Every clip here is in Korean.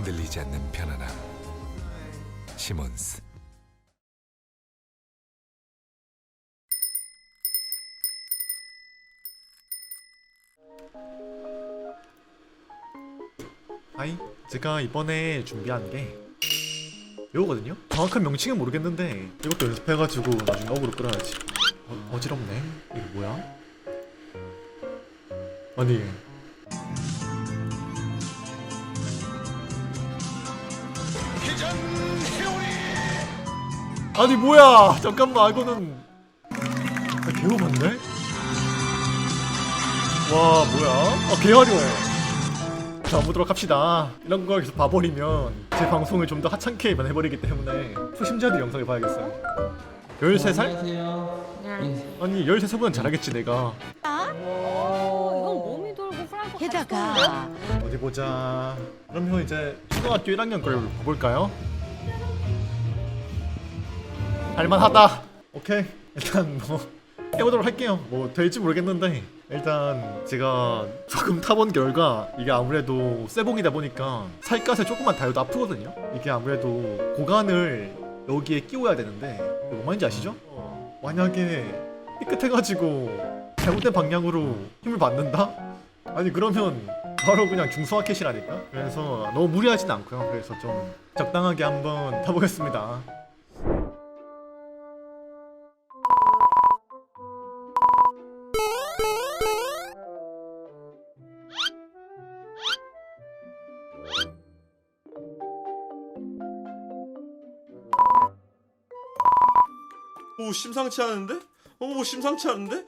흔들리지 않는 편안함 시몬스 아이 제가 이번에 준비한 게 이거거든요? 정확한 명칭은 모르겠는데 이것도 연습해가지고 나중에 어그로 끌어야지 어, 어지럽네 이거 뭐야? 아니 아니 뭐야 잠깐만 이거는 아, 개호반데? 와 뭐야? 아 개화려해 자 보도록 합시다 이런 거 계속 봐버리면 제 방송을 좀 더 하찮게만 해버리기 때문에 초심자들 영상을 봐야겠어요 13살? 안녕하세요. 예. 아니 13살보단 잘하겠지 내가 어, 게다가 어디 보자 그러면 이제 초등학교 1학년 걸 볼까요? 할만하다 오케이 일단 뭐 해보도록 할게요 뭐 될지 모르겠는데 일단 제가 조금 타본 결과 이게 아무래도 쇠봉이다 보니까 살갗에 조금만 닿아도 아프거든요 이게 아무래도 고관을 여기에 끼워야 되는데 뭔 말인지 아시죠? 어, 만약에 삐끗해가지고 잘못된 방향으로 힘을 받는다? 아니 그러면 바로 그냥 중소화켓이라니까 그래서 너무 무리하진 않고요 그래서 좀 적당하게 한번 타보겠습니다 오 심상치 않은데? 오 심상치 않은데?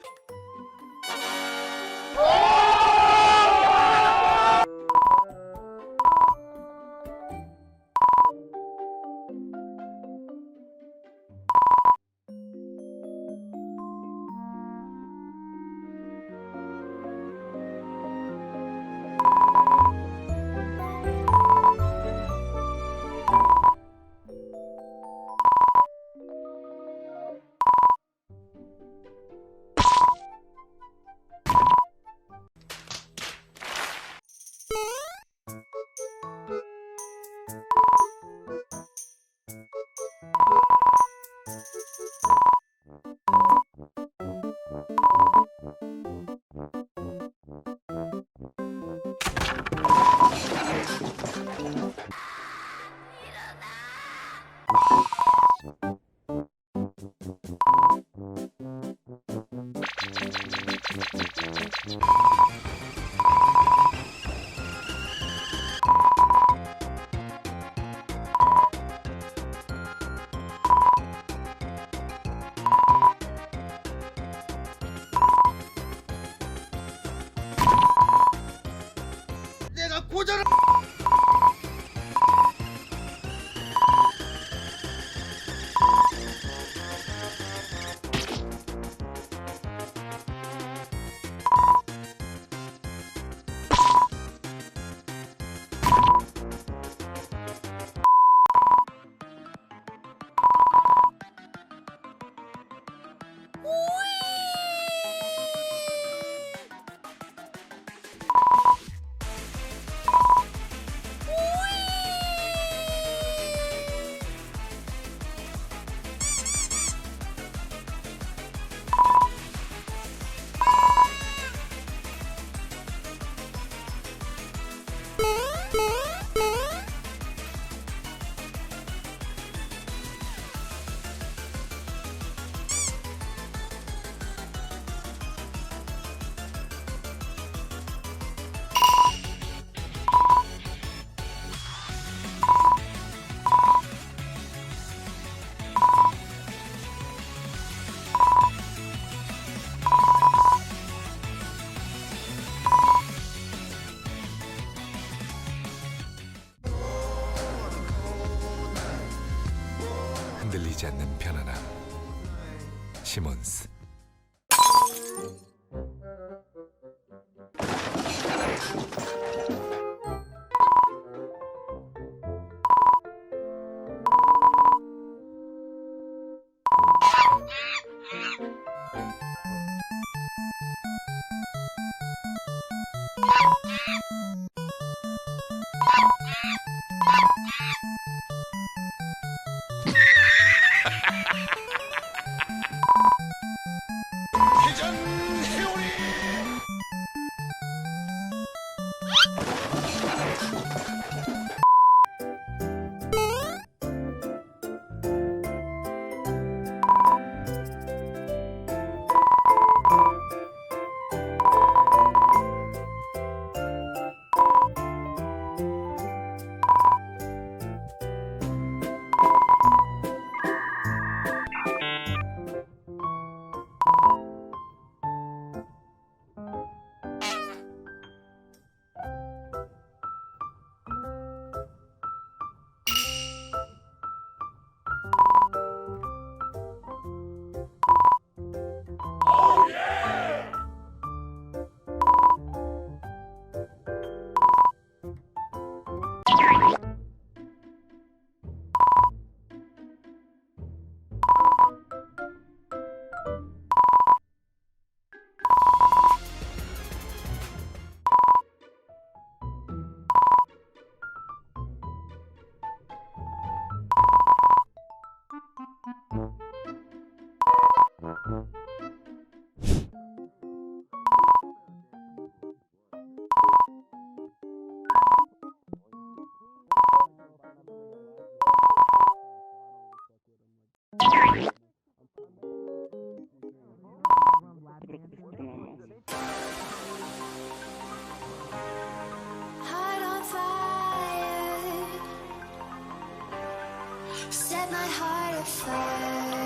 Mm-hmm. 시몬스. you set my heart afire.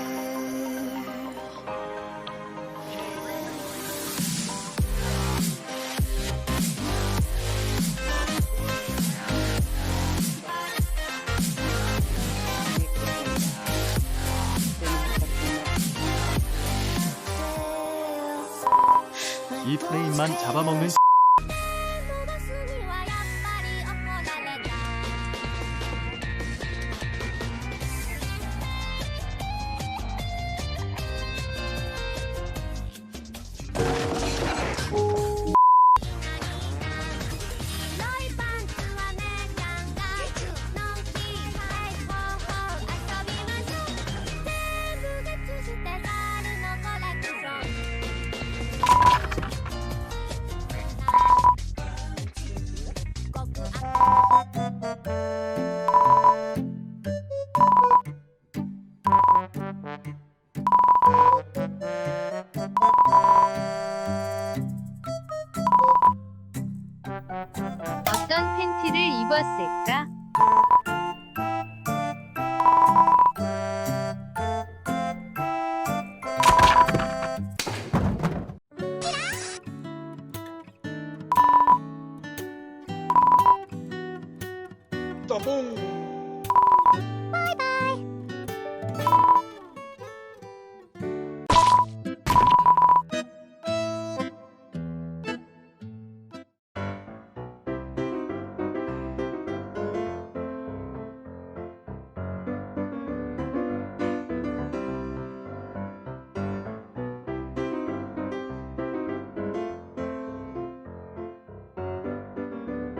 이 프레임만 잡아먹는 água tá? seca. Tá bom.